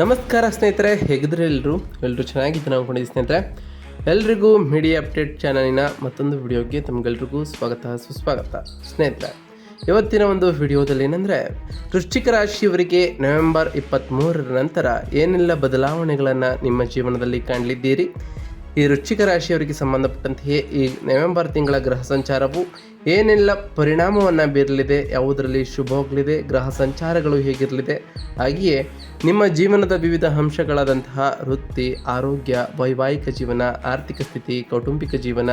ನಮಸ್ಕಾರ ಸ್ನೇಹಿತರೆ ಹೇಗಿದ್ರೆ ಎಲ್ಲರೂ ಎಲ್ಲರೂ ಚೆನ್ನಾಗಿದ್ದು ನಾವು ಸ್ನೇಹಿತರೆ. ಎಲ್ರಿಗೂ ಮೀಡಿಯಾ ಅಪ್ಡೇಟ್ ಚಾನಲಿನ ಮತ್ತೊಂದು ವಿಡಿಯೋಗೆ ತಮಗೆಲ್ರಿಗೂ ಸ್ವಾಗತ, ಸುಸ್ವಾಗತ. ಸ್ನೇಹಿತರೆ, ಇವತ್ತಿನ ಒಂದು ವಿಡಿಯೋದಲ್ಲಿ ಏನಂದರೆ, ವೃಶ್ಚಿಕ ರಾಶಿಯವರಿಗೆ ನವೆಂಬರ್ ಇಪ್ಪತ್ತ್ಮೂರರ ನಂತರ ಏನೆಲ್ಲ ಬದಲಾವಣೆಗಳನ್ನು ನಿಮ್ಮ ಜೀವನದಲ್ಲಿ ಕಾಣಲಿದ್ದೀರಿ? ಈ ವೃಶ್ಚಿಕ ರಾಶಿಯವರಿಗೆ ಸಂಬಂಧಪಟ್ಟಂತೆಯೇ ಈ ನವೆಂಬರ್ ತಿಂಗಳ ಗ್ರಹ ಸಂಚಾರವು ಏನೆಲ್ಲ ಪರಿಣಾಮವನ್ನು ಬೀರಲಿದೆ, ಯಾವುದರಲ್ಲಿ ಶುಭ ಹೋಗಲಿದೆ, ಗ್ರಹ ಸಂಚಾರಗಳು ಹೇಗಿರಲಿದೆ, ಹಾಗೆಯೇ ನಿಮ್ಮ ಜೀವನದ ವಿವಿಧ ಅಂಶಗಳಾದಂತಹ ವೃತ್ತಿ, ಆರೋಗ್ಯ, ವೈವಾಹಿಕ ಜೀವನ, ಆರ್ಥಿಕ ಸ್ಥಿತಿ, ಕೌಟುಂಬಿಕ ಜೀವನ,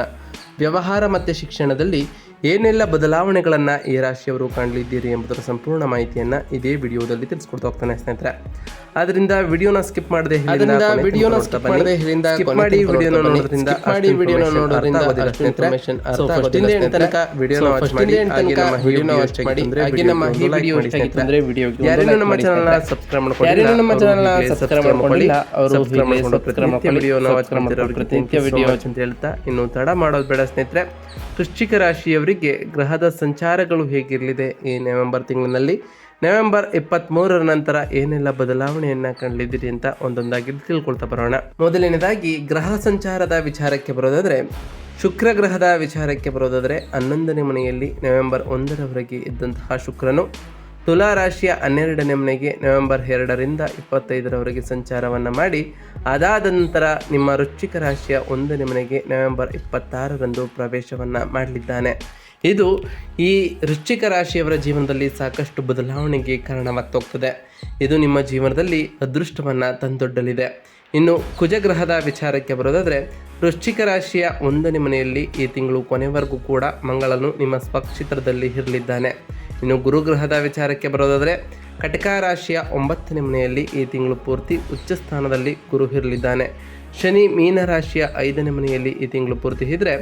ವ್ಯವಹಾರ ಮತ್ತು ಶಿಕ್ಷಣದಲ್ಲಿ ಏನೆಲ್ಲ ಬದಲಾವಣೆಗಳನ್ನು ಈ ರಾಶಿಯವರು ಕಾಣಲಿದ್ದೀರಿ ಎಂಬುದರ ಸಂಪೂರ್ಣ ಮಾಹಿತಿಯನ್ನು ಇದೇ ವಿಡಿಯೋದಲ್ಲಿ ತಿಳಿಸ್ಕೊಡ್ತಾ ಹೋಗ್ತಾನೆ ಸ್ನೇಹಿತರೆ ಅದರಿಂದ ವಿಡಿಯೋನ ಸ್ಕಿಪ್ ಮಾಡದೆ ವಿಡಿಯೋನ skip ಮಾಡದೆ ಸ್ಕಿಪ್ ಮಾಡಿ ವಿಡಿಯೋನ. ನೋಡೋದ್ರಿಂದ ಮಾಡಿ ವಿಡಿಯೋನ ನೋಡೋದ್ರಿಂದ ಇನ್ಫಾರ್ಮೇಶನ್ ಅರ್ಥ. ತನಕ ವಿಡಿಯೋನ ವಾಚ್ ಮಾಡಿ. ಹಾಗೆ ನಮ್ಮ ವಿಡಿಯೋನ ವಿಡಿಯೋ ಇಷ್ಟ ಮಾಡಿ. ಹಾಗೆ ನಮ್ಮ ಈ ವಿಡಿಯೋ ಇಷ್ಟ ಆಗಿತ್ತು ಅಂದ್ರೆ ಯಾರೇನು ನಮ್ಮ ಚಾನೆಲ್ನ ಸಬ್ಸ್ಕ್ರೈಬ್ ಮಾಡ್ಕೊಂಡಿಲ್ಲ ಯಾರೇನು ನಮ್ಮ ಅವರು ಸಬ್ಸ್ಕ್ರೈಬ್ ಮಾಡ್ಕೊಳ್ಳಿ ಅವರು subscribe ಮಾಡ್ಕೊಂಡು ಪ್ರತಿನಿತ್ಯ ಮಾಡ್ಕೊಳ್ಳಿ. ವಿಡಿಯೋನ ಮಾಡ್ಕೊಳ್ಳಿ. you so ಪ್ರತಿನಿತ್ಯ much ಅಂತ ಹೇಳ್ತಾ ಇನ್ನು ತಡ ಮಾಡೋದು ಬೇಡ ಸ್ನೇಹಿತರೆ ವೃಶ್ಚಿಕ ರಾಶಿಯವರಿಗೆ ಗ್ರಹದ ಸಂಚಾರಗಳು ಹೇಗಿರಲಿದೆ ಈ ನವೆಂಬರ್ ತಿಂಗಳಿನಲ್ಲಿ? ನವೆಂಬರ್ ಇಪ್ಪತ್ತ್ಮೂರರ ನಂತರ ಏನೆಲ್ಲ ಬದಲಾವಣೆಯನ್ನ ಕಂಡಿದ್ದೀರಿ ಅಂತ ಒಂದೊಂದಾಗಿ ತಿಳ್ಕೊಳ್ತಾ ಬರೋಣ. ಮೊದಲನೇದಾಗಿ, ಗ್ರಹ ಸಂಚಾರದ ವಿಚಾರಕ್ಕೆ ಬರೋದಾದರೆ, ಶುಕ್ರ ಗ್ರಹದ ವಿಚಾರಕ್ಕೆ ಬರೋದಾದರೆ ಹನ್ನೊಂದನೇ ಮನೆಯಲ್ಲಿ ನವೆಂಬರ್ ಒಂದರವರೆಗೆ ಇದ್ದಂತಹ ಶುಕ್ರನು ತುಲಾ ರಾಶಿಯ ಹನ್ನೆರಡನೇ ಮನೆಗೆ ನವೆಂಬರ್ ಎರಡರಿಂದ ಇಪ್ಪತ್ತೈದರವರೆಗೆ ಸಂಚಾರವನ್ನು ಮಾಡಿ, ಅದಾದ ನಂತರ ನಿಮ್ಮ ವೃಶ್ಚಿಕ ರಾಶಿಯ ಒಂದನೇ ಮನೆಗೆ ನವೆಂಬರ್ ಇಪ್ಪತ್ತಾರರಂದು ಪ್ರವೇಶವನ್ನು ಮಾಡಲಿದ್ದಾನೆ. ಇದು ಈ ವೃಶ್ಚಿಕ ರಾಶಿಯವರ ಜೀವನದಲ್ಲಿ ಸಾಕಷ್ಟು ಬದಲಾವಣೆಗೆ ಕಾರಣವಾಗ್ತೋಗ್ತದೆ. ಇದು ನಿಮ್ಮ ಜೀವನದಲ್ಲಿ ಅದೃಷ್ಟವನ್ನು ತಂದೊಡ್ಡಲಿದೆ. ಇನ್ನು ಕುಜಗ್ರಹದ ವಿಚಾರಕ್ಕೆ ಬರೋದಾದರೆ, ವೃಶ್ಚಿಕ ರಾಶಿಯ ಒಂದನೇ ಮನೆಯಲ್ಲಿ ಈ ತಿಂಗಳು ಕೊನೆವರೆಗೂ ಕೂಡ ಮಂಗಳನು ನಿಮ್ಮ ಸ್ವಕ್ಷೇತ್ರದಲ್ಲಿ ಇರಲಿದ್ದಾನೆ. ಇನ್ನು ಗುರುಗ್ರಹದ ವಿಚಾರಕ್ಕೆ ಬರೋದಾದರೆ, ಕಟಕ ರಾಶಿಯ ಒಂಬತ್ತನೇ ಮನೆಯಲ್ಲಿ ಈ ತಿಂಗಳು ಪೂರ್ತಿ ಉಚ್ಚ ಸ್ಥಾನದಲ್ಲಿ ಗುರು ಇರಲಿದ್ದಾನೆ. ಶನಿ ಮೀನ ರಾಶಿಯ ಐದನೇ ಮನೆಯಲ್ಲಿ ಈ ತಿಂಗಳು ಪೂರ್ತಿ ಇದ್ದರೆ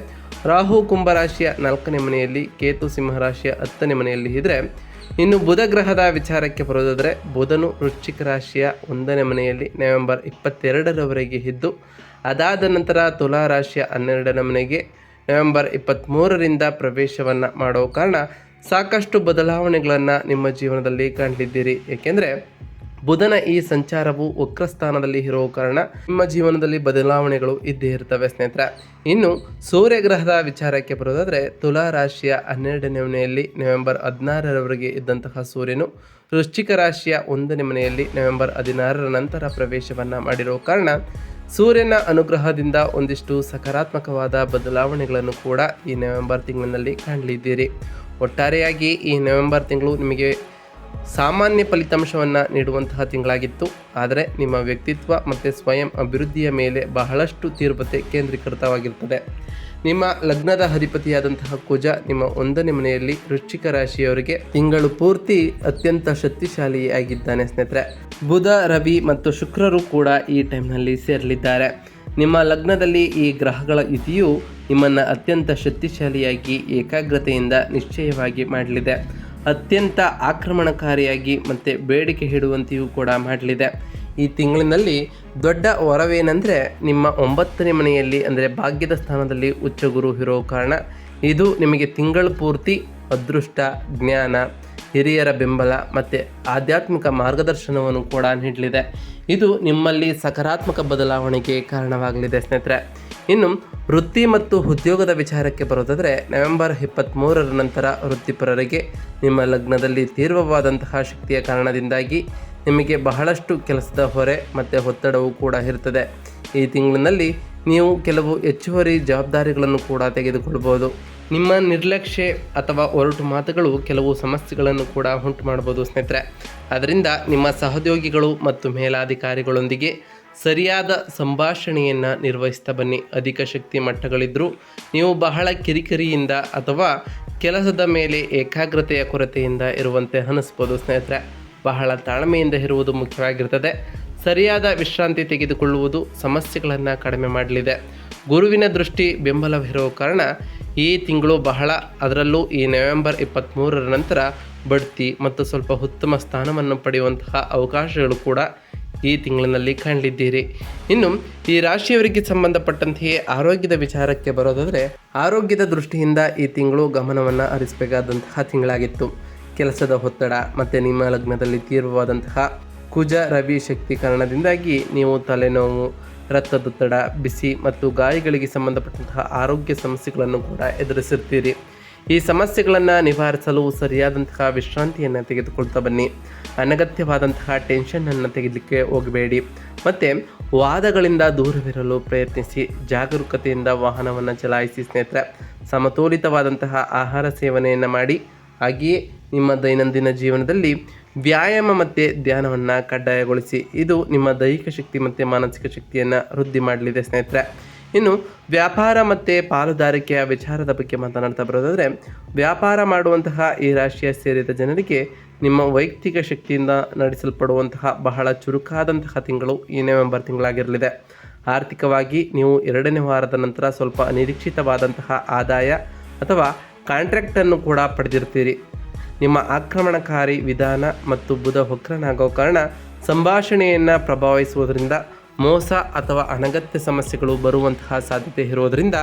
ರಾಹು ಕುಂಭ ರಾಶಿಯ ನಾಲ್ಕನೇ ಮನೆಯಲ್ಲಿ ಕೇತು ಸಿಂಹ ರಾಶಿಯ ಹತ್ತನೇ ಮನೆಯಲ್ಲಿ ಇದ್ದರೆ ಇನ್ನು ಬುಧ ಗ್ರಹದ ವಿಚಾರಕ್ಕೆ ಬರೋದಾದರೆ ಬುಧನು ವೃಶ್ಚಿಕ ರಾಶಿಯ ಒಂದನೇ ಮನೆಯಲ್ಲಿ ನವೆಂಬರ್ ಇಪ್ಪತ್ತೆರಡರವರೆಗೆ ಇದ್ದು, ಅದಾದ ನಂತರ ತುಲಾ ರಾಶಿಯ ಹನ್ನೆರಡನೇ ಮನೆಗೆ ನವೆಂಬರ್ ಇಪ್ಪತ್ತ್ಮೂರರಿಂದ ಪ್ರವೇಶವನ್ನು ಮಾಡೋ ಕಾರಣ ಸಾಕಷ್ಟು ಬದಲಾವಣೆಗಳನ್ನು ನಿಮ್ಮ ಜೀವನದಲ್ಲಿ ಕಂಡಿದ್ದೀರಿ. ಏಕೆಂದರೆ ಬುಧನ ಈ ಸಂಚಾರವು ವಕ್ರಸ್ಥಾನದಲ್ಲಿ ಇರೋ ಕಾರಣ ನಿಮ್ಮ ಜೀವನದಲ್ಲಿ ಬದಲಾವಣೆಗಳು ಇದ್ದೇ ಇರ್ತವೆ, ಸ್ನೇಹಿತರೆ. ಇನ್ನು ಸೂರ್ಯಗ್ರಹದ ವಿಚಾರಕ್ಕೆ ಬರೋದಾದರೆ, ತುಲಾ ರಾಶಿಯ ಹನ್ನೆರಡನೇ ಮನೆಯಲ್ಲಿ ನವೆಂಬರ್ ಹದಿನಾರರವರೆಗೆ ಇದ್ದಂತಹ ಸೂರ್ಯನು ವೃಶ್ಚಿಕ ರಾಶಿಯ ಒಂದನೇ ಮನೆಯಲ್ಲಿ ನವೆಂಬರ್ ಹದಿನಾರರ ನಂತರ ಪ್ರವೇಶವನ್ನು ಮಾಡಿರೋ ಕಾರಣ ಸೂರ್ಯನ ಅನುಗ್ರಹದಿಂದ ಒಂದಿಷ್ಟು ಸಕಾರಾತ್ಮಕವಾದ ಬದಲಾವಣೆಗಳನ್ನು ಕೂಡ ಈ ನವೆಂಬರ್ ತಿಂಗಳಿನಲ್ಲಿ ಕಾಣಲಿದ್ದೀರಿ ಒಟ್ಟಾರೆಯಾಗಿ ಈ ನವೆಂಬರ್ ತಿಂಗಳು ನಿಮಗೆ ಸಾಮಾನ್ಯ ಫಲಿತಾಂಶವನ್ನು ನೀಡುವಂತಹ ತಿಂಗಳಾಗಿತ್ತು. ಆದರೆ ನಿಮ್ಮ ವ್ಯಕ್ತಿತ್ವ ಮತ್ತು ಸ್ವಯಂ ಅಭಿವೃದ್ಧಿಯ ಮೇಲೆ ಬಹಳಷ್ಟು ತೀರ್ಪತೆ ಕೇಂದ್ರೀಕೃತವಾಗಿರುತ್ತದೆ. ನಿಮ್ಮ ಲಗ್ನದ ಅಧಿಪತಿಯಾದಂತಹ ಕುಜ ನಿಮ್ಮ ಒಂದನೇ ಮನೆಯಲ್ಲಿ ವೃಶ್ಚಿಕ ರಾಶಿಯವರಿಗೆ ತಿಂಗಳು ಪೂರ್ತಿ ಅತ್ಯಂತ ಶಕ್ತಿಶಾಲಿಯಾಗಿದ್ದಾನೆ ಸ್ನೇಹಿತರೆ. ಬುಧ, ರವಿ ಮತ್ತು ಶುಕ್ರರು ಕೂಡ ಈ ಟೈಮ್ನಲ್ಲಿ ಸೇರಲಿದ್ದಾರೆ. ನಿಮ್ಮ ಲಗ್ನದಲ್ಲಿ ಈ ಗ್ರಹಗಳ ಯುತಿಯು ನಿಮ್ಮನ್ನು ಅತ್ಯಂತ ಶಕ್ತಿಶಾಲಿಯಾಗಿ ಏಕಾಗ್ರತೆಯಿಂದ ನಿಶ್ಚಯವಾಗಿ ಮಾಡಲಿದೆ. ಅತ್ಯಂತ ಆಕ್ರಮಣಕಾರಿಯಾಗಿ ಮತ್ತು ಬೇಡಿಕೆ ಇಡುವಂತೆಯೂ ಕೂಡ ಮಾಡಲಿದೆ. ಈ ತಿಂಗಳಿನಲ್ಲಿ ದೊಡ್ಡ ವರವೇನೆಂದರೆ ನಿಮ್ಮ ಒಂಬತ್ತನೇ ಮನೆಯಲ್ಲಿ ಅಂದರೆ ಭಾಗ್ಯದ ಸ್ಥಾನದಲ್ಲಿ ಉಚ್ಚಗುರು ಇರೋ ಕಾರಣ ಇದು ನಿಮಗೆ ತಿಂಗಳ ಪೂರ್ತಿ ಅದೃಷ್ಟ, ಜ್ಞಾನ, ಹಿರಿಯರ ಬೆಂಬಲ ಮತ್ತು ಆಧ್ಯಾತ್ಮಿಕ ಮಾರ್ಗದರ್ಶನವನ್ನು ಕೂಡ ನೀಡಲಿದೆ. ಇದು ನಿಮ್ಮಲ್ಲಿ ಸಕಾರಾತ್ಮಕ ಬದಲಾವಣೆಗೆ ಕಾರಣವಾಗಲಿದೆ ಸ್ನೇಹಿತರೆ. ಇನ್ನು ವೃತ್ತಿ ಮತ್ತು ಉದ್ಯೋಗದ ವಿಚಾರಕ್ಕೆ ಬರೋದಾದರೆ ನವೆಂಬರ್ ಇಪ್ಪತ್ತ್ಮೂರರ ನಂತರ ವೃತ್ತಿಪರರಿಗೆ ನಿಮ್ಮ ಲಗ್ನದಲ್ಲಿ ತೀವ್ರವಾದಂತಹ ಶಕ್ತಿಯ ಕಾರಣದಿಂದಾಗಿ ನಿಮಗೆ ಬಹಳಷ್ಟು ಕೆಲಸದ ಹೊರೆ ಮತ್ತು ಒತ್ತಡವು ಕೂಡ ಇರ್ತದೆ. ಈ ತಿಂಗಳಿನಲ್ಲಿ ನೀವು ಕೆಲವು ಹೆಚ್ಚುವರಿ ಜವಾಬ್ದಾರಿಗಳನ್ನು ಕೂಡ ತೆಗೆದುಕೊಳ್ಬೋದು ನಿಮ್ಮ ನಿರ್ಲಕ್ಷ್ಯ ಅಥವಾ ಒರಟು ಮಾತುಗಳು ಕೆಲವು ಸಮಸ್ಯೆಗಳನ್ನು ಕೂಡ ಉಂಟು ಮಾಡ್ಬೋದು ಸ್ನೇಹಿತರೆ. ಅದರಿಂದ ನಿಮ್ಮ ಸಹೋದ್ಯೋಗಿಗಳು ಮತ್ತು ಮೇಲಾಧಿಕಾರಿಗಳೊಂದಿಗೆ ಸರಿಯಾದ ಸಂಭಾಷಣೆಯನ್ನು ನಿರ್ವಹಿಸ್ತಾ ಬನ್ನಿ. ಅಧಿಕ ಶಕ್ತಿ ಮಟ್ಟಗಳಿದ್ದರೂ ನೀವು ಬಹಳ ಕಿರಿಕಿರಿಯಿಂದ ಅಥವಾ ಕೆಲಸದ ಮೇಲೆ ಏಕಾಗ್ರತೆಯ ಕೊರತೆಯಿಂದ ಇರುವಂತೆ ಅನಿಸ್ಬೋದು ಸ್ನೇಹಿತರೆ. ಬಹಳ ತಾಳ್ಮೆಯಿಂದ ಇರುವುದು ಮುಖ್ಯವಾಗಿರ್ತದೆ. ಸರಿಯಾದ ವಿಶ್ರಾಂತಿ ತೆಗೆದುಕೊಳ್ಳುವುದು ಸಮಸ್ಯೆಗಳನ್ನು ಕಡಿಮೆ ಮಾಡಲಿದೆ. ಗುರುವಿನ ದೃಷ್ಟಿ ಬೆಂಬಲವಿರುವ ಕಾರಣ ಈ ತಿಂಗಳು ಬಹಳ ಅದರಲ್ಲೂ ಈ ನವೆಂಬರ್ ಇಪ್ಪತ್ತ್ಮೂರರ ನಂತರ ಬಡ್ತಿ ಮತ್ತು ಸ್ವಲ್ಪ ಉತ್ತಮ ಸ್ಥಾನವನ್ನು ಪಡೆಯುವಂತಹ ಅವಕಾಶಗಳು ಕೂಡ ಈ ತಿಂಗಳಿನಲ್ಲಿ ಕಂಡಿದ್ದೀರಿ ಇನ್ನು ಈ ರಾಶಿಯವರಿಗೆ ಸಂಬಂಧಪಟ್ಟಂತೆಯೇ ಆರೋಗ್ಯದ ವಿಚಾರಕ್ಕೆ ಬರೋದಾದರೆ ಆರೋಗ್ಯದ ದೃಷ್ಟಿಯಿಂದ ಈ ತಿಂಗಳು ಗಮನವನ್ನು ಹರಿಸಬೇಕಾದಂತಹ ತಿಂಗಳಾಗಿತ್ತು. ಕೆಲಸದ ಒತ್ತಡ ಮತ್ತು ನಿಮ್ಮ ಲಗ್ನದಲ್ಲಿ ತೀವ್ರವಾದಂತಹ ಕುಜ ರವಿ ಶಕ್ತಿ ಕಾರಣದಿಂದಾಗಿ ನೀವು ತಲೆನೋವು, ರಕ್ತದೊತ್ತಡ, ಬಿಸಿ ಮತ್ತು ಗಾಯಗಳಿಗೆ ಸಂಬಂಧಪಟ್ಟಂತಹ ಆರೋಗ್ಯ ಸಮಸ್ಯೆಗಳನ್ನು ಕೂಡ ಎದುರಿಸಿರ್ತೀರಿ. ಈ ಸಮಸ್ಯೆಗಳನ್ನು ನಿವಾರಿಸಲು ಸರಿಯಾದಂತಹ ವಿಶ್ರಾಂತಿಯನ್ನು ತೆಗೆದುಕೊಳ್ತಾ ಬನ್ನಿ. ಅನಗತ್ಯವಾದಂತಹ ಟೆನ್ಷನನ್ನು ತೆಗೆದಲಿಕ್ಕೆ ಹೋಗಬೇಡಿ. ಮತ್ತು ವಾದಗಳಿಂದ ದೂರವಿರಲು ಪ್ರಯತ್ನಿಸಿ. ಜಾಗರೂಕತೆಯಿಂದ ವಾಹನವನ್ನು ಚಲಾಯಿಸಿ ಸ್ನೇಹಿತರೆ. ಸಮತೋಲಿತವಾದಂತಹ ಆಹಾರ ಸೇವನೆಯನ್ನು ಮಾಡಿ. ಹಾಗೆಯೇ ನಿಮ್ಮ ದೈನಂದಿನ ಜೀವನದಲ್ಲಿ ವ್ಯಾಯಾಮ ಮತ್ತು ಧ್ಯಾನವನ್ನು ಕಡ್ಡಾಯಗೊಳಿಸಿ. ಇದು ನಿಮ್ಮ ದೈಹಿಕ ಶಕ್ತಿ ಮತ್ತು ಮಾನಸಿಕ ಶಕ್ತಿಯನ್ನು ವೃದ್ಧಿ ಮಾಡಲಿದೆ ಸ್ನೇಹಿತರೆ. ಇನ್ನು ವ್ಯಾಪಾರ ಮತ್ತು ಪಾಲುದಾರಿಕೆಯ ವಿಚಾರದ ಬಗ್ಗೆ ಮಾತನಾಡ್ತಾ ಬರೋದಾದರೆ, ವ್ಯಾಪಾರ ಮಾಡುವಂತಹ ಈ ರಾಶಿಯ ಸೇರಿದ ಜನರಿಗೆ ನಿಮ್ಮ ವೈಯಕ್ತಿಕ ಶಕ್ತಿಯಿಂದ ನಡೆಸಲ್ಪಡುವಂತಹ ಬಹಳ ಚುರುಕಾದಂತಹ ತಿಂಗಳು ಈ ನವೆಂಬರ್ ತಿಂಗಳಾಗಿರಲಿದೆ. ಆರ್ಥಿಕವಾಗಿ ನೀವು ಎರಡನೇ ವಾರದ ನಂತರ ಸ್ವಲ್ಪ ಅನಿರೀಕ್ಷಿತವಾದಂತಹ ಆದಾಯ ಅಥವಾ ಕಾಂಟ್ರಾಕ್ಟನ್ನು ಕೂಡ ಪಡೆದಿರ್ತೀರಿ. ನಿಮ್ಮ ಆಕ್ರಮಣಕಾರಿ ವಿಧಾನ ಮತ್ತು ಬುಧ ಹೊಕ್ರನಾಗೋ ಕಾರಣ ಸಂಭಾಷಣೆಯನ್ನು ಪ್ರಭಾವಿಸುವುದರಿಂದ ಮೋಸ ಅಥವಾ ಅನಗತ್ಯ ಸಮಸ್ಯೆಗಳು ಬರುವಂತಹ ಸಾಧ್ಯತೆ ಇರೋದರಿಂದ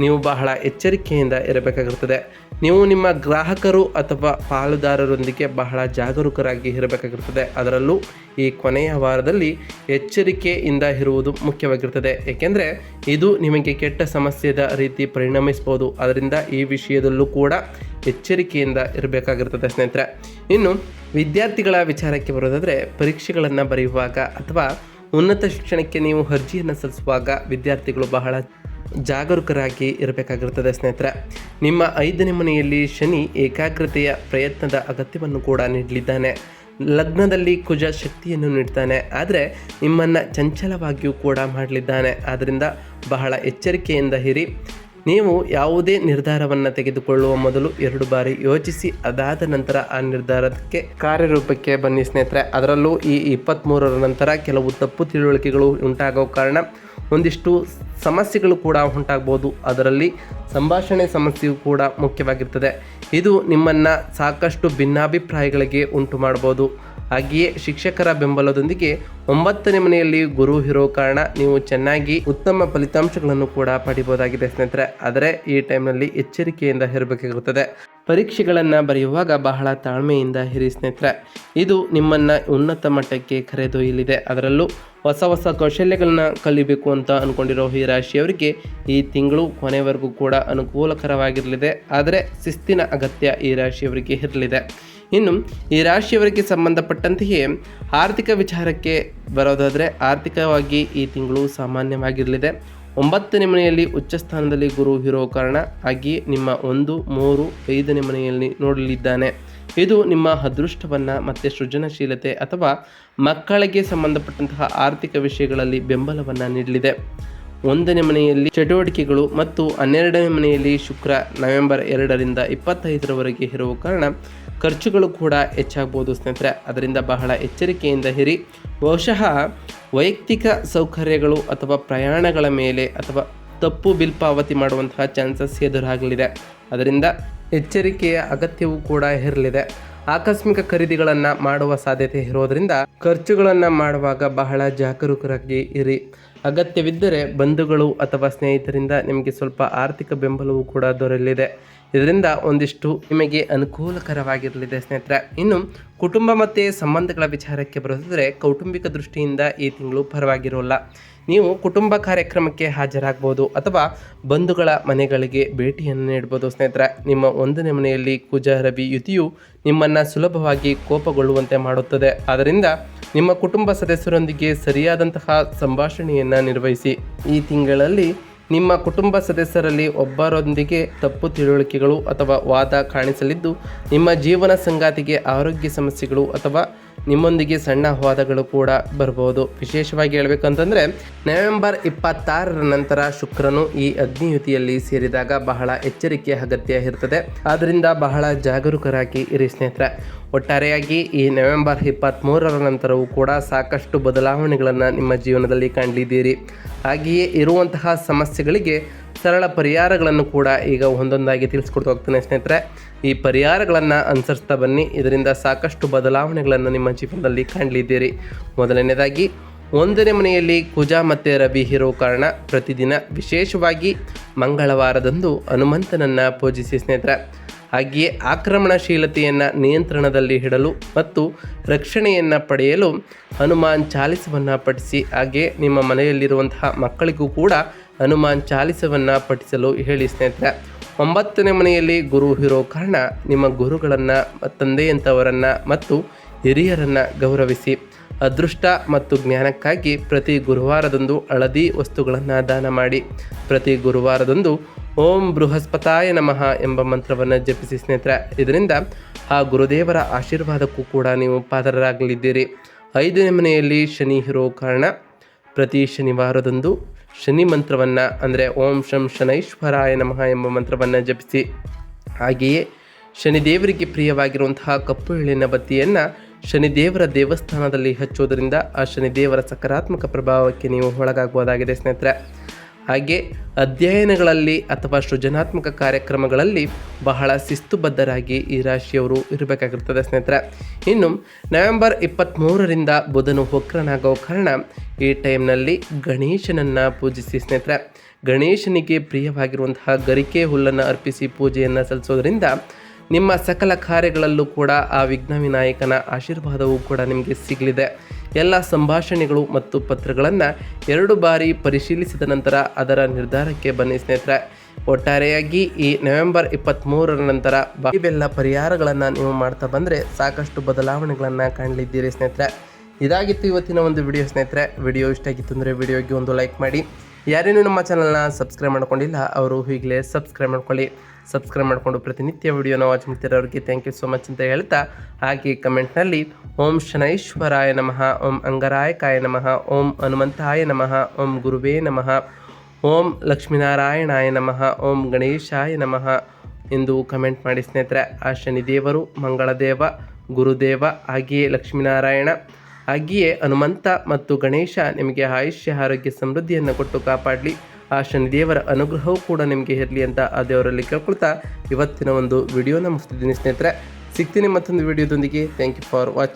ನೀವು ಬಹಳ ಎಚ್ಚರಿಕೆಯಿಂದ ಇರಬೇಕಾಗಿರ್ತದೆ ನೀವು ನಿಮ್ಮ ಗ್ರಾಹಕರು ಅಥವಾ ಪಾಲುದಾರರೊಂದಿಗೆ ಬಹಳ ಜಾಗರೂಕರಾಗಿ ಇರಬೇಕಾಗಿರ್ತದೆ ಅದರಲ್ಲೂ ಈ ಕೊನೆಯ ವಾರದಲ್ಲಿ ಎಚ್ಚರಿಕೆಯಿಂದ ಇರುವುದು ಮುಖ್ಯವಾಗಿರ್ತದೆ ಏಕೆಂದರೆ ಇದು ನಿಮಗೆ ಕೆಟ್ಟ ಸಮಸ್ಯೆದ ರೀತಿ ಪರಿಣಮಿಸಬಹುದು. ಅದರಿಂದ ಈ ವಿಷಯದಲ್ಲೂ ಕೂಡ ಎಚ್ಚರಿಕೆಯಿಂದ ಇರಬೇಕಾಗಿರ್ತದೆ ಸ್ನೇಹಿತರೆ. ಇನ್ನು ವಿದ್ಯಾರ್ಥಿಗಳ ವಿಚಾರಕ್ಕೆ ಬರೋದಾದರೆ ಪರೀಕ್ಷೆಗಳನ್ನು ಬರೆಯುವಾಗ ಅಥವಾ ಉನ್ನತ ಶಿಕ್ಷಣಕ್ಕೆ ನೀವು ಅರ್ಜಿಯನ್ನು ಸಲ್ಲಿಸುವಾಗ ವಿದ್ಯಾರ್ಥಿಗಳು ಬಹಳ ಜಾಗರೂಕರಾಗಿ ಇರಬೇಕಾಗಿರುತ್ತದೆ ಸ್ನೇಹಿತರೆ. ನಿಮ್ಮ ಐದನೇ ಮನೆಯಲ್ಲಿ ಶನಿ ಏಕಾಗ್ರತೆಯ ಪ್ರಯತ್ನದ ಅಗತ್ಯವನ್ನು ಕೂಡ ನೀಡಲಿದ್ದಾನೆ. ಲಗ್ನದಲ್ಲಿ ಕುಜ ಶಕ್ತಿಯನ್ನು ನೀಡ್ತಾನೆ. ಆದರೆ ನಿಮ್ಮನ್ನು ಚಂಚಲವಾಗಿಯೂ ಕೂಡ ಮಾಡಲಿದ್ದಾನೆ. ಆದ್ದರಿಂದ ಬಹಳ ಎಚ್ಚರಿಕೆಯಿಂದ ಇರಿ. ನೀವು ಯಾವುದೇ ನಿರ್ಧಾರವನ್ನು ತೆಗೆದುಕೊಳ್ಳುವ ಮೊದಲು ಎರಡು ಬಾರಿ ಯೋಚಿಸಿ, ಅದಾದ ನಂತರ ಆ ನಿರ್ಧಾರಕ್ಕೆ ಕಾರ್ಯರೂಪಕ್ಕೆ ಬನ್ನಿ ಸ್ನೇಹಿತರೆ. ಅದರಲ್ಲೂ ಈ ಇಪ್ಪತ್ತ್ಮೂರರ ನಂತರ ಕೆಲವು ತಪ್ಪು ತಿಳುವಳಿಕೆಗಳು ಉಂಟಾಗೋ ಕಾರಣ ಒಂದಿಷ್ಟು ಸಮಸ್ಯೆಗಳು ಕೂಡ ಉಂಟಾಗ್ಬೋದು. ಅದರಲ್ಲಿ ಸಂಭಾಷಣೆ ಸಮಸ್ಯೆಯು ಕೂಡ ಮುಖ್ಯವಾಗಿರ್ತದೆ. ಇದು ನಿಮ್ಮನ್ನು ಸಾಕಷ್ಟು ಭಿನ್ನಾಭಿಪ್ರಾಯಗಳಿಗೆ ಉಂಟು ಮಾಡ್ಬೋದು ಹಾಗೆಯೇ ಶಿಕ್ಷಕರ ಬೆಂಬಲದೊಂದಿಗೆ ಒಂಬತ್ತನೇ ಮನೆಯಲ್ಲಿ ಗುರು ಇರೋ ಕಾರಣ ನೀವು ಚೆನ್ನಾಗಿ ಉತ್ತಮ ಫಲಿತಾಂಶಗಳನ್ನು ಕೂಡ ಪಡಿಬೋದಾಗಿದೆ ಸ್ನೇಹಿತರೆ. ಆದರೆ ಈ ಟೈಮ್ನಲ್ಲಿ ಎಚ್ಚರಿಕೆಯಿಂದ ಇರಬೇಕಾಗುತ್ತದೆ. ಪರೀಕ್ಷೆಗಳನ್ನು ಬರೆಯುವಾಗ ಬಹಳ ತಾಳ್ಮೆಯಿಂದ ಹಿರಿ ಸ್ನೇಹಿತರೆ. ಇದು ನಿಮ್ಮನ್ನು ಉನ್ನತ ಮಟ್ಟಕ್ಕೆ ಕರೆದೊಯ್ಯಲಿದೆ. ಅದರಲ್ಲೂ ಹೊಸ ಹೊಸ ಕೌಶಲ್ಯಗಳನ್ನ ಕಲಿಬೇಕು ಅಂತ ಅಂದ್ಕೊಂಡಿರೋ ಈ ರಾಶಿಯವರಿಗೆ ಈ ತಿಂಗಳು ಕೊನೆವರೆಗೂ ಕೂಡ ಅನುಕೂಲಕರವಾಗಿರಲಿದೆ. ಆದರೆ ಶಿಸ್ತಿನ ಅಗತ್ಯ ಈ ರಾಶಿಯವರಿಗೆ ಇರಲಿದೆ. ಇನ್ನು ಈ ರಾಶಿಯವರಿಗೆ ಸಂಬಂಧಪಟ್ಟಂತೆಯೇ ಆರ್ಥಿಕ ವಿಚಾರಕ್ಕೆ ಬರೋದಾದರೆ ಆರ್ಥಿಕವಾಗಿ ಈ ತಿಂಗಳು ಸಾಮಾನ್ಯವಾಗಿರಲಿದೆ. ಒಂಬತ್ತನೇ ಮನೆಯಲ್ಲಿ ಉಚ್ಚ ಸ್ಥಾನದಲ್ಲಿ ಗುರು ಇರೋ ಕಾರಣ ಆಗಿ ನಿಮ್ಮ ಒಂದು, ಮೂರು, ಐದನೇ ಮನೆಯಲ್ಲಿ ನೋಡಲಿದ್ದಾನೆ. ಇದು ನಿಮ್ಮ ಅದೃಷ್ಟವನ್ನು ಮತ್ತು ಸೃಜನಶೀಲತೆ ಅಥವಾ ಮಕ್ಕಳಿಗೆ ಸಂಬಂಧಪಟ್ಟಂತಹ ಆರ್ಥಿಕ ವಿಷಯಗಳಲ್ಲಿ ಬೆಂಬಲವನ್ನು ನೀಡಲಿದೆ. ಒಂದನೇ ಮನೆಯಲ್ಲಿ ಚಟುವಟಿಕೆಗಳು ಮತ್ತು ಹನ್ನೆರಡನೇ ಮನೆಯಲ್ಲಿ ಶುಕ್ರ ನವೆಂಬರ್ ಎರಡರಿಂದ ಇಪ್ಪತ್ತೈದರವರೆಗೆ ಇರುವ ಕಾರಣ ಖರ್ಚುಗಳು ಕೂಡ ಹೆಚ್ಚಾಗ್ಬೋದು ಸ್ನೇಹಿತರೆ. ಅದರಿಂದ ಬಹಳ ಎಚ್ಚರಿಕೆಯಿಂದ ಹಿರಿ ಬಹುಶಃ ವೈಯಕ್ತಿಕ ಸೌಕರ್ಯಗಳು ಅಥವಾ ಪ್ರಯಾಣಗಳ ಮೇಲೆ ಅಥವಾ ತಪ್ಪು ಬಿಲ್ ಪಾವತಿ ಮಾಡುವಂತಹ ಚಾನ್ಸಸ್ ಎದುರಾಗಲಿದೆ. ಅದರಿಂದ ಎಚ್ಚರಿಕೆಯ ಅಗತ್ಯವೂ ಕೂಡ ಇರಲಿದೆ. ಆಕಸ್ಮಿಕ ಖರೀದಿಗಳನ್ನು ಮಾಡುವ ಸಾಧ್ಯತೆ ಇರೋದರಿಂದ ಖರ್ಚುಗಳನ್ನು ಮಾಡುವಾಗ ಬಹಳ ಜಾಗರೂಕರಾಗಿ ಇರಿ. ಅಗತ್ಯವಿದ್ದರೆ ಬಂಧುಗಳು ಅಥವಾ ಸ್ನೇಹಿತರಿಂದ ನಿಮಗೆ ಸ್ವಲ್ಪ ಆರ್ಥಿಕ ಬೆಂಬಲವೂ ಕೂಡ ದೊರೆಯಲಿದೆ. ಇದರಿಂದ ಒಂದಿಷ್ಟು ನಿಮಗೆ ಅನುಕೂಲಕರವಾಗಿರಲಿದೆ, ಸ್ನೇಹಿತರೆ. ಇನ್ನು ಕುಟುಂಬ ಮತ್ತು ಸಂಬಂಧಗಳ ವಿಚಾರಕ್ಕೆ ಬರೋದಾದರೆ ಕೌಟುಂಬಿಕ ದೃಷ್ಟಿಯಿಂದ ಈ ತಿಂಗಳು ಪರವಾಗಿರೋಲ್ಲ. ನೀವು ಕುಟುಂಬ ಕಾರ್ಯಕ್ರಮಕ್ಕೆ ಹಾಜರಾಗ್ಬೋದು ಅಥವಾ ಬಂಧುಗಳ ಮನೆಗಳಿಗೆ ಭೇಟಿಯನ್ನು ನೀಡ್ಬೋದು, ಸ್ನೇಹಿತರೆ. ನಿಮ್ಮ ಒಂದನೇ ಮನೆಯಲ್ಲಿ ಕುಜ ರವಿ ಯುತಿಯು ನಿಮ್ಮನ್ನು ಸುಲಭವಾಗಿ ಕೋಪಗೊಳ್ಳುವಂತೆ ಮಾಡುತ್ತದೆ. ಆದ್ದರಿಂದ ನಿಮ್ಮ ಕುಟುಂಬ ಸದಸ್ಯರೊಂದಿಗೆ ಸರಿಯಾದಂತಹ ಸಂಭಾಷಣೆಯನ್ನು ನಿರ್ವಹಿಸಿ ಈ ತಿಂಗಳಲ್ಲಿ ನಿಮ್ಮ ಕುಟುಂಬ ಸದಸ್ಯರಲ್ಲಿ ಒಬ್ಬರೊಂದಿಗೆ ತಪ್ಪು ತಿಳುವಳಿಕೆಗಳು ಅಥವಾ ವಾದ ಕಾಣಿಸಲಿದ್ದು, ನಿಮ್ಮ ಜೀವನ ಸಂಗಾತಿಗೆ ಆರೋಗ್ಯ ಸಮಸ್ಯೆಗಳು ಅಥವಾ ನಿಮ್ಮೊಂದಿಗೆ ಸಣ್ಣ ವಾದಗಳು ಕೂಡ ಬರ್ಬೋದು. ವಿಶೇಷವಾಗಿ ಹೇಳಬೇಕಂತಂದರೆ, ನವೆಂಬರ್ ಇಪ್ಪತ್ತಾರರ ನಂತರ ಶುಕ್ರನು ಈ ಅಗ್ನಿಯುತಿಯಲ್ಲಿ ಸೇರಿದಾಗ ಬಹಳ ಎಚ್ಚರಿಕೆ, ಅಗತ್ಯ ಇರ್ತದೆ. ಆದ್ದರಿಂದ ಬಹಳ ಜಾಗರೂಕರಾಗಿ ಇರಿ ಸ್ನೇಹಿತರೆ. ಒಟ್ಟಾರೆಯಾಗಿ ಈ ನವೆಂಬರ್ ಇಪ್ಪತ್ತ್ಮೂರರ ನಂತರವೂ ಕೂಡ ಸಾಕಷ್ಟು ಬದಲಾವಣೆಗಳನ್ನು ನಿಮ್ಮ ಜೀವನದಲ್ಲಿ ಕಾಣಲಿದ್ದೀರಿ ಹಾಗೆಯೇ ಇರುವಂತಹ ಸಮಸ್ಯೆಗಳಿಗೆ ಸರಳ ಪರಿಹಾರಗಳನ್ನು ಕೂಡ ಈಗ ಒಂದೊಂದಾಗಿ ತಿಳಿಸ್ಕೊಡ್ತಾ ಹೋಗ್ತೇನೆ ಸ್ನೇಹಿತರೆ. ಈ ಪರಿಹಾರಗಳನ್ನು ಅನುಸರಿಸ್ತಾ ಬನ್ನಿ. ಇದರಿಂದ ಸಾಕಷ್ಟು ಬದಲಾವಣೆಗಳನ್ನು ನಿಮ್ಮ ಜೀವನದಲ್ಲಿ ಕಾಣಲಿದ್ದೀರಿ. ಮೊದಲನೇದಾಗಿ, ಒಂದನೇ ಮನೆಯಲ್ಲಿ ಕುಜಾ ಮತ್ತು ರವಿ ಇರೋ ಕಾರಣ ಪ್ರತಿದಿನ ವಿಶೇಷವಾಗಿ ಮಂಗಳವಾರದಂದು ಹನುಮಂತನನ್ನು ಪೂಜಿಸಿ ಸ್ನೇಹಿತರೆ. ಹಾಗೆಯೇ ಆಕ್ರಮಣಶೀಲತೆಯನ್ನು ನಿಯಂತ್ರಣದಲ್ಲಿ ಇಡಲು ಮತ್ತು ರಕ್ಷಣೆಯನ್ನು ಪಡೆಯಲು ಹನುಮಾನ್ ಚಾಲಿಸವನ್ನು ಪಠಿಸಿ. ಹಾಗೆ ನಿಮ್ಮ ಮನೆಯಲ್ಲಿರುವಂತಹ ಮಕ್ಕಳಿಗೂ ಕೂಡ ಹನುಮಾನ್ ಚಾಲಿಸವನ್ನು ಪಠಿಸಲು ಹೇಳಿ ಸ್ನೇಹಿತರೆ. ಒಂಬತ್ತನೇ ಮನೆಯಲ್ಲಿ ಗುರು ಇರೋ ಕಾರಣ ನಿಮ್ಮ ಗುರುಗಳನ್ನು ತಂದೆಯಂಥವರನ್ನು ಮತ್ತು ಹಿರಿಯರನ್ನು ಗೌರವಿಸಿ ಅದೃಷ್ಟ ಮತ್ತು ಜ್ಞಾನಕ್ಕಾಗಿ ಪ್ರತಿ ಗುರುವಾರದಂದು ಹಳದಿ ವಸ್ತುಗಳನ್ನು ದಾನ ಮಾಡಿ. ಪ್ರತಿ ಗುರುವಾರದಂದು ಓಂ ಬೃಹಸ್ಪತಾಯ ನಮಃ ಎಂಬ ಮಂತ್ರವನ್ನು ಜಪಿಸಿ ಸ್ನೇಹಿತರೆ. ಇದರಿಂದ ಆ ಗುರುದೇವರ ಆಶೀರ್ವಾದಕ್ಕೂ ಕೂಡ ನೀವು ಪಾತ್ರರಾಗಲಿದ್ದೀರಿ. ಐದನೇ ಮನೆಯಲ್ಲಿ ಶನಿ ಇರೋ ಕಾರಣ ಪ್ರತಿ ಶನಿವಾರದಂದು ಶನಿ ಮಂತ್ರವನ್ನು, ಅಂದರೆ ಓಂ ಶಂ ಶನೈಶ್ವರಾಯ ನಮಃ ಎಂಬ ಮಂತ್ರವನ್ನು ಜಪಿಸಿ. ಹಾಗೆಯೇ ಶನಿದೇವರಿಗೆ ಪ್ರಿಯವಾಗಿರುವಂತಹ ಕಪ್ಪು ಎಳ್ಳಿನ ಬತ್ತಿಯನ್ನು ಶನಿದೇವರ ದೇವಸ್ಥಾನದಲ್ಲಿ ಹಚ್ಚೋದರಿಂದ ಆ ಶನಿದೇವರ ಸಕಾರಾತ್ಮಕ ಪ್ರಭಾವಕ್ಕೆ ನೀವು ಒಳಗಾಗಬಹುದಾಗಿದೆ ಸ್ನೇಹಿತರೆ. ಹಾಗೆ ಅಧ್ಯಯನಗಳಲ್ಲಿ ಅಥವಾ ಸೃಜನಾತ್ಮಕ ಕಾರ್ಯಕ್ರಮಗಳಲ್ಲಿ ಬಹಳ ಶಿಸ್ತುಬದ್ಧರಾಗಿ ಈ ರಾಶಿಯವರು ಇರಬೇಕಾಗಿರ್ತದೆ ಸ್ನೇಹಿತರೆ. ಇನ್ನು ನವೆಂಬರ್ ಇಪ್ಪತ್ತ್ಮೂರರಿಂದ ಬುಧನು ವಕ್ರನಾಗೋ ಕಾರಣ ಈ ಟೈಮ್ನಲ್ಲಿ ಗಣೇಶನನ್ನು ಪೂಜಿಸಿ ಸ್ನೇಹಿತರೆ. ಗಣೇಶನಿಗೆ ಪ್ರಿಯವಾಗಿರುವಂತಹ ಗರಿಕೆ ಹುಲ್ಲನ್ನು ಅರ್ಪಿಸಿ ಪೂಜೆಯನ್ನು ಸಲ್ಲಿಸೋದರಿಂದ ನಿಮ್ಮ ಸಕಲ ಕಾರ್ಯಗಳಲ್ಲೂ ಕೂಡ ಆ ವಿಘ್ನ ವಿನಾಯಕನ ಆಶೀರ್ವಾದವೂ ಕೂಡ ನಿಮಗೆ ಸಿಗಲಿದೆ. ಎಲ್ಲ ಸಂಭಾಷಣೆಗಳು ಮತ್ತು ಪತ್ರಗಳನ್ನು ಎರಡು ಬಾರಿ ಪರಿಶೀಲಿಸಿದ ನಂತರ ಅದರ ನಿರ್ಧಾರಕ್ಕೆ ಬನ್ನಿ ಸ್ನೇಹಿತರೆ. ಒಟ್ಟಾರೆಯಾಗಿ ಈ ನವೆಂಬರ್ ಇಪ್ಪತ್ತ್ಮೂರರ ನಂತರ ಇವೆಲ್ಲ ಪರಿಹಾರಗಳನ್ನು ನೀವು ಮಾಡ್ತಾ ಬಂದರೆ ಸಾಕಷ್ಟು ಬದಲಾವಣೆಗಳನ್ನು ಕಾಣಲಿದ್ದೀರಿ ಸ್ನೇಹಿತರೆ. ಇದಾಗಿತ್ತು ಇವತ್ತಿನ ಒಂದು ವಿಡಿಯೋ ಸ್ನೇಹಿತರೆ. ವಿಡಿಯೋ ಇಷ್ಟ ಆಗಿತ್ತು ಅಂದರೆ ವಿಡಿಯೋಗೆ ಒಂದು ಲೈಕ್ ಮಾಡಿ. ಯಾರೇನು ನಮ್ಮ ಚಾನಲ್ನ ಸಬ್ಸ್ಕ್ರೈಬ್ ಮಾಡ್ಕೊಂಡಿಲ್ಲ, ಅವರು ಈಗಲೇ ಸಬ್ಸ್ಕ್ರೈಬ್ ಮಾಡ್ಕೊಳ್ಳಿ. ಸಬ್ಸ್ಕ್ರೈಬ್ ಮಾಡಿಕೊಂಡು ಪ್ರತಿನಿತ್ಯ ವಿಡಿಯೋನ ವಾಚ್ ಮಾಡ್ತಿರೋರಿಗೆ ಥ್ಯಾಂಕ್ ಯು ಸೊ ಮಚ್ ಅಂತ ಹೇಳ್ತಾ, ಹಾಗೆ ಕಮೆಂಟ್ನಲ್ಲಿ ಓಂ ಶನೈಶ್ವರಾಯ ನಮಃ, ಓಂ ಅಂಗರಾಯಕಾಯ ನಮಃ, ಓಂ ಹನುಮಂತಾಯ ನಮಃ, ಓಂ ಗುರುವೇ ನಮಃ, ಓಂ ಲಕ್ಷ್ಮೀನಾರಾಯಣಾಯ ನಮಃ, ಓಂ ಗಣೇಶಾಯ ನಮಃ ಎಂದು ಕಮೆಂಟ್ ಮಾಡಿ ಸ್ನೇಹಿತರೆ. ಆ ಶನಿದೇವರು ಮಂಗಳದೇವ, ಗುರುದೇವ, ಹಾಗೆಯೇ ಲಕ್ಷ್ಮೀನಾರಾಯಣ. ಹಾಗೆಯೇ ಹನುಮಂತ ಮತ್ತು ಗಣೇಶ ನಿಮಗೆ ಆಯುಷ್ಯ, ಆರೋಗ್ಯ, ಸಮೃದ್ಧಿಯನ್ನು ಕೊಟ್ಟು ಕಾಪಾಡಲಿ. ಆ ಶನಿದೇವರ ಅನುಗ್ರಹವೂ ಕೂಡ ನಿಮಗೆ ಇರಲಿ ಅಂತ ಆ ದೇವರಲ್ಲಿ ಕೇಳ್ಕೊಳ್ತಾ ಇವತ್ತಿನ ಒಂದು ವಿಡಿಯೋನ ಮುಗಿಸ್ತಿದ್ದೀನಿ ಸ್ನೇಹಿತರೆ. ಸಿಗ್ತೀನಿ ಮತ್ತೊಂದು ವಿಡಿಯೋದೊಂದಿಗೆ. Thank you for watching